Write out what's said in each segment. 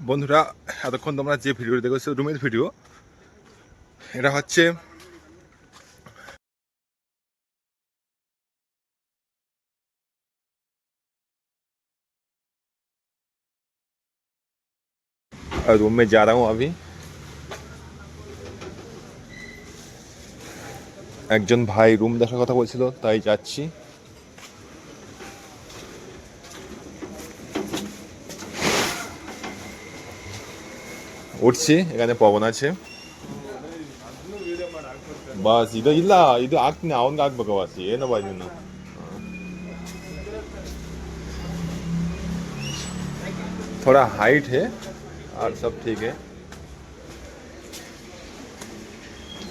বন্ধুরা এতক্ষণ তোমরা যে ভিডিও দেখেছো রুমের ভিডিও এটা হচ্ছে रूम में जा रहा हूँ अभी একজন ভাই রুম দেখার কথা বলছিল তাই যাচ্ছি উঠছি এখানে পবন আছে बस इधर ಇಲ್ಲ ಇದು ಹಾಕ್ತೀನಿ ಅವನ್ಗೆ ಹಾಕ್ಬೇಕು ಬಸ್ ಏನೋ ಬಾ ನೀನು थोड़ा हाइट है और सब ठीक है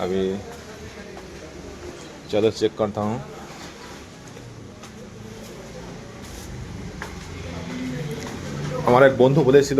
अभी चलो चेक करता हूँ আমার এক বন্ধু বলেছিল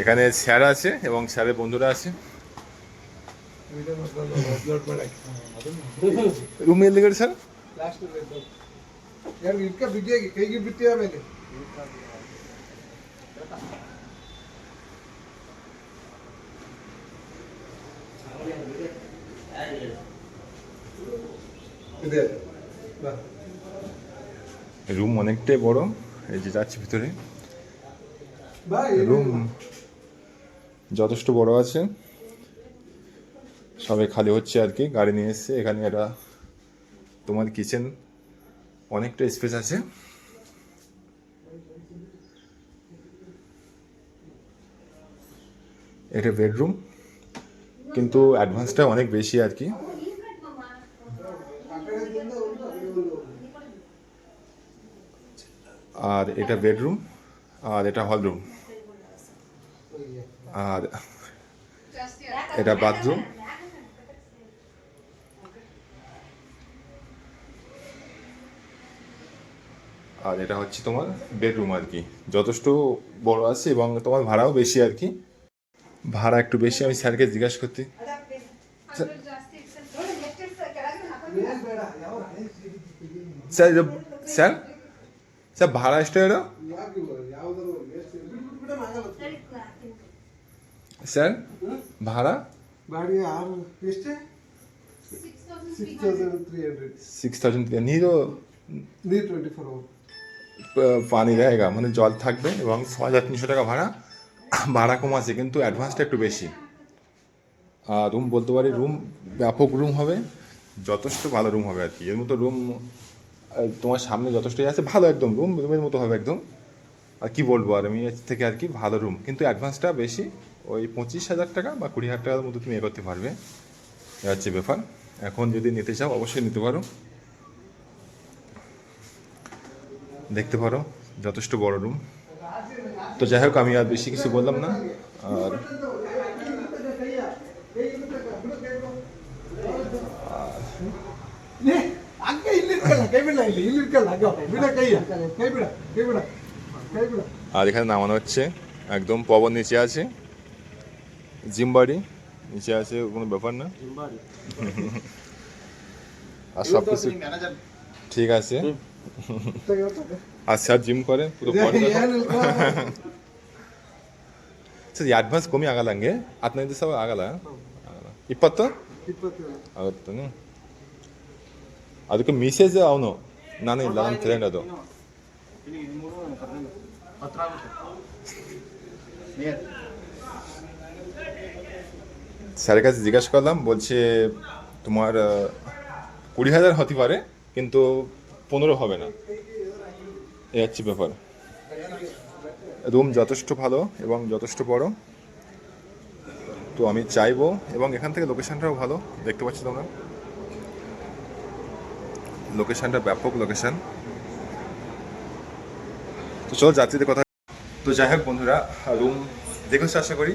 এখানে স্যার আছে এবং স্যারের বন্ধুরা আছে ರೂಮ್ ಎಲ್ಲಿಗಡೆ ಸರ್ ಯಾರು ಇಟ್ಕ ಬಿಟ್ಟಿಯಾಗಿ ಕೈಗೆ ಬಿಟ್ಟಿ ಆಮೇಲೆ ಇದೆ ಬಾ রুম অনেকটাই বড় এই যে যাচ্ছি ভিতরে ಬಾ রুম যথেষ্ট বড় আছে। সবাই খালি হচ্ছে আর কি, গাড়ি নিয়ে এসছে। এখানে একটা তোমার কিচেন অনেকটা স্পেস আছে। এটা বেডরুম কিন্তু অ্যাডভান্সটা অনেক বেশি আর কি। আর এটা বেডরুম আর এটা হলরুম আর এটা বাথরুম আর এটা হচ্ছে তোমার বেডরুম আর কি। যথেষ্ট বড় আছে এবং তোমার ভাড়াও বেশি আর কি। ভাড়া একটু বেশি আমি স্যারকে জিজ্ঞাসা করতে। Sir sir? স্যার ভাড়া এক্সট্রা এটা? স্যার? ভাড়া? আর সিক্স থাউজেন্ড থ্রি নিরো পানি জায়গা মানে জল থাকবে এবং ছ হাজার তিনশো টাকা ভাড়া। ভাড়া কম আছে কিন্তু অ্যাডভান্সটা একটু বেশি। আর রুম বলতে পারি রুম ব্যাপক রুম হবে। যথেষ্ট ভালো রুম হবে আর কি। এর মতো রুম তোমার সামনে যথেষ্টই আছে। ভালো একদম রুম রুমের মতো হবে একদম। আর কি বলব আর আমি এর থেকে আর কি ভালো রুম কিন্তু অ্যাডভান্সটা বেশি। ওই পঁচিশ হাজার টাকা বা কুড়ি হাজার টাকার মতো তুমি এ করতে পারবে। এ হচ্ছে ব্যাপার। এখন যদি নিতে চাও অবশ্যই নিতে পারো। দেখতে পারো যথেষ্ট বড় রুম তো যাই হোক আমি আর বেশি কিছু বললাম না। আর আর এখানে নামানো হচ্ছে। একদম পবন নিচে আছে। জিম বাড়ি নিচে আছে কোনো ব্যাপার না আর সব কিছু ঠিক আছে আর স্যার জিম করে পুরো body টা- ಏನು ಇಲ್ಕೋ ಸರ್ ಅಡ್ವಾನ್ಸ್ ಕಮ್ಮಿ ಆಗಲ್ಲ ಹಂಗೆ ಹದಿನೈದು ಸಾವಿರ ಆಗಲ್ಲ ಆಗಲ್ಲ. ಇಪ್ಪತ್ತು ಇಪ್ಪತ್ತೇಳು ಆಗುತ್ತಾನೆ ಅದಕ್ಕೆ ಮೆಸೇಜ್ ಅವನು ನಾನು ಇಲ್ಲ ನನ್ನ ಫ್ರೆಂಡ್ ಅದು স্যারের কাছে জিজ্ঞাসা করলাম, বলছে, তোমার কুড়ি হাজার হতে পারে, কিন্তু পনেরো হবে না। এ হচ্ছে ব্যাপার। রুম যথেষ্ট ভালো এবং যথেষ্ট বড়। তো আমি চাইব, এবং এখান থেকে লোকেশানটাও ভালো, দেখতে পাচ্ছি তোমরা। লোকেশানটা ব্যাপক লোকেশান। তো চলো, যাত্রীদের কথা। তো যাই হোক বন্ধুরা, রুম দেখেছ আশা করি।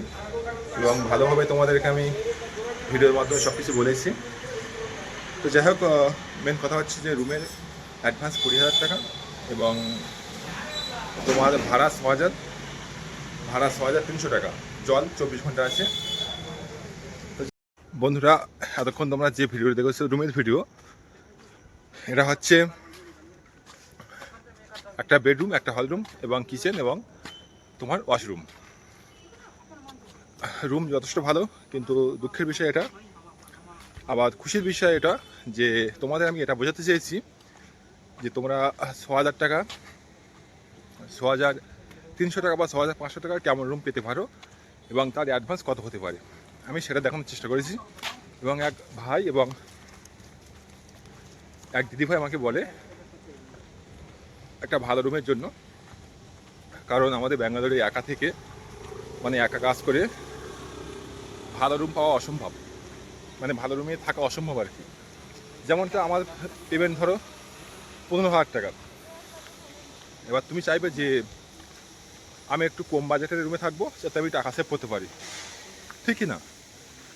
এবং ভালোভাবে তোমাদেরকে আমি ভিডিওর মাধ্যমে সব কিছু বলেছি। তো যাই হোক মেন কথা হচ্ছে যে রুমের অ্যাডভান্স কুড়ি হাজার টাকা এবং তোমার ভাড়া ছ হাজার, ভাড়া ছ হাজার তিনশো টাকা। জল চব্বিশ ঘণ্টা আছে। বন্ধুরা, এতক্ষণ তোমরা যে ভিডিও দেখেছ রুমের ভিডিও, এটা হচ্ছে একটা বেডরুম একটা হলরুম এবং কিচেন এবং তোমার ওয়াশরুম রুম যথেষ্ট ভালো, কিন্তু দুঃখের বিষয় এটা, আবার খুশির বিষয় এটা যে তোমাদের আমি এটা বোঝাতে চেয়েছি যে তোমরা ছ হাজার টাকা ছ হাজার তিনশো টাকা বা ছ হাজার পাঁচশো টাকার কেমন রুম পেতে পারো এবং তার অ্যাডভান্স কত হতে পারে। আমি সেটা দেখানোর চেষ্টা করেছি এবং এক ভাই এবং এক দিদিভাই আমাকে বলে, একটা ভালো রুমের জন্য, কারণ আমাদের ব্যাঙ্গালোরে একা থেকে মানে একা কাজ করে ভালো রুম পাওয়া অসম্ভব। মানে ভালো রুমে থাকা অসম্ভব আর কি। যেমনটা আমার পেমেন্ট ধরো পনেরো হাজার টাকা। এবার তুমি চাইবে যে আমি একটু কম বাজেটের রুমে থাকব, যাতে আমি টাকা সেভ করতে পারি। ঠিকই না?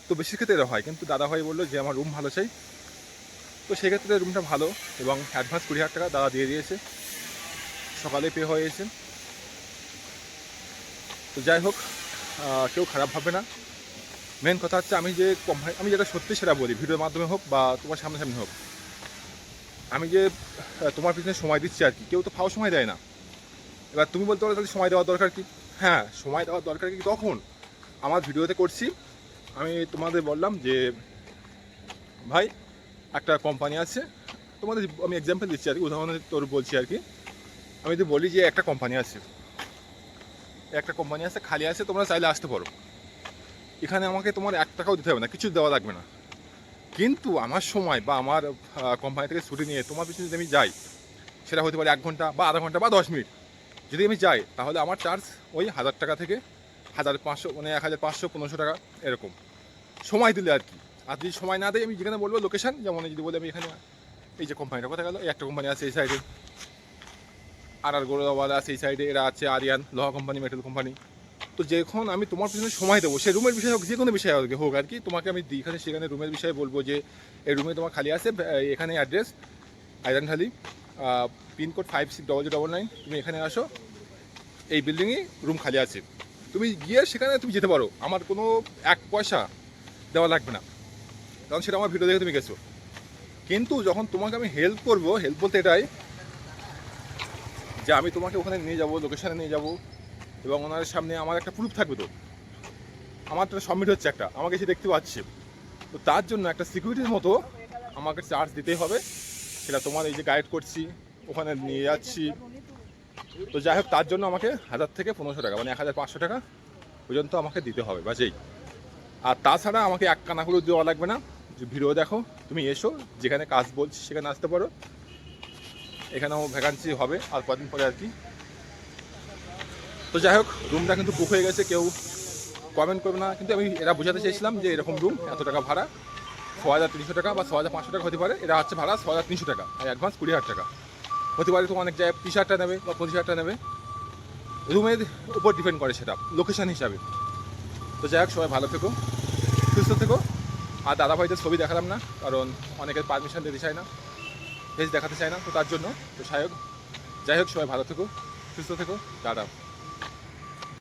তো বেশি ক্ষেত্রে এটা হয়। কিন্তু দাদা ভাই বলল যে, আমার রুম ভালো চাই। তো সেক্ষেত্রে রুমটা ভালো এবং অ্যাডভান্স কুড়ি হাজার টাকা দাদা দিয়ে দিয়েছে। সকালে পে হয়ে হয়েছে তো যাই হোক কেউ খারাপ ভাবে না। মেন কথা হচ্ছে আমি যে কোম্পানি আমি যেটা সত্যি সেটা বলি, ভিডিওর মাধ্যমে হোক বা তোমার সামনাসামনি হোক। আমি যে তোমার পিছনে সময় দিচ্ছি আর কি, কেউ তো ফাও সময় দেয় না। এবার তুমি বলতে পারো তাহলে সময় দেওয়ার দরকার কি? হ্যাঁ সময় দেওয়ার দরকার কি তখন আমার ভিডিওতে করছি। আমি তোমাদের বললাম যে, ভাই, একটা কোম্পানি আছে। তোমাদের আমি এক্সাম্পল দিচ্ছি আর কি, উদাহরণে তোর বলছি আর কি। আমি যদি বলি যে একটা কোম্পানি আছে, একটা কোম্পানি আছে, খালি আছে, তোমরা চাইলে আসতে পারো। এখানে আমাকে তোমার এক টাকাও দিতে হবে না, কিছু দেওয়া লাগবে না। কিন্তু আমার সময় বা আমার কোম্পানি থেকে ছুটি নিয়ে তোমার পিছনে যদি আমি যাই, সেটা হতে পারে এক ঘণ্টা বা আধা ঘণ্টা বা দশ মিনিট। যদি আমি যাই, তাহলে আমার চার্জ ওই হাজার টাকা থেকে হাজার পাঁচশো মানে এক হাজার পাঁচশো পনেরোশো টাকা এরকম। সময় দিলে আর কি। আর যদি সময় না দেয়, আমি যেখানে বলব লোকেশন যেমন যদি বলি আমি এখানে, এই যে কোম্পানিটা কথা গেল? এই একটা কোম্পানি আছে এই সাইডে আর আর গোড়াওয়ালা আছে এই সাইডে এরা আছে আরিয়ান, লোহা কোম্পানি মেটাল কোম্পানি তো যখন আমি তোমার পিছনে সময় দেবো, সে রুমের বিষয়ে হোক, যে কোনো বিষয় হোক আর কি, তোমাকে আমি এখানে সেখানে রুমের বিষয়ে বলব যে, এই রুমে তোমার খালি আছে এখানে address Airankhali pin code five six double double nine তুমি এখানে আসো, এই বিল্ডিংয়ে রুম খালি আছে। তুমি গিয়ে সেখানে তুমি যেতে পারো, আমার কোনো এক পয়সা দেওয়া লাগবে না, কারণ সেটা আমার ভিডিও দেখে তুমি গেছো। কিন্তু যখন তোমাকে আমি হেল্প করব হেল্প বলতে এটাই যে আমি তোমাকে ওখানে নিয়ে যাব লোকেশানে নিয়ে যাব এবং ওনার সামনে আমার একটা প্রুফ থাকবে তো। আমার তো সাবমিট হচ্ছে একটা, আমাকে সে দেখতে পাচ্ছে। তো তার জন্য একটা সিকিউরিটির মতো আমাকে চার্জ দিতেই হবে। সেটা তোমার এই যে গাইড করছি, ওখানে নিয়ে যাচ্ছি। তো যাই হোক, তার জন্য আমাকে হাজার থেকে পনেরোশো টাকা মানে এক হাজার পাঁচশো টাকা পর্যন্ত আমাকে দিতে হবে বাজেই আর তাছাড়া আমাকে এক কানা কানাগুলো দেওয়া লাগবে না। যে ভিডিও দেখো, তুমি এসো, যেখানে কাজ বলছি সেখানে আসতে পারো। এখানেও ভ্যাকান্সি হবে, আর কদিন পরে আর কি। তো যাই হোক রুমটা কিন্তু বুক হয়ে গেছে, কেউ কমেন্ট করবে না। কিন্তু আমি এরা বোঝাতে চেয়েছিলাম যে এরকম রুম এত টাকা ভাড়া। ছ হাজার তিনশো টাকা বা ছ হাজার পাঁচশো টাকা হতে পারে। এটা হচ্ছে ভাড়া ছ হাজার তিনশো টাকা আর অ্যাডভান্স কুড়ি হাজার টাকা। হতে পারে তো অনেক জায়গায় তিরিশ হাজার টাকা নেবে বা পঁচিশ হাজার টাকা নেবে। রুমের উপর ডিপেন্ড করে সেটা লোকেশান হিসাবে। তো যাই হোক, সবাই ভালো থেকো, সুস্থ থেকো। আর দাদা ভাইদের ছবি দেখালাম না, কারণ অনেকের পারমিশন দিতে চায় না ফেস দেখাতে চায় না, তো তার জন্য। তো যাই হোক যাই হোক, সবাই ভালো থেকো, সুস্থ থেকো দাদা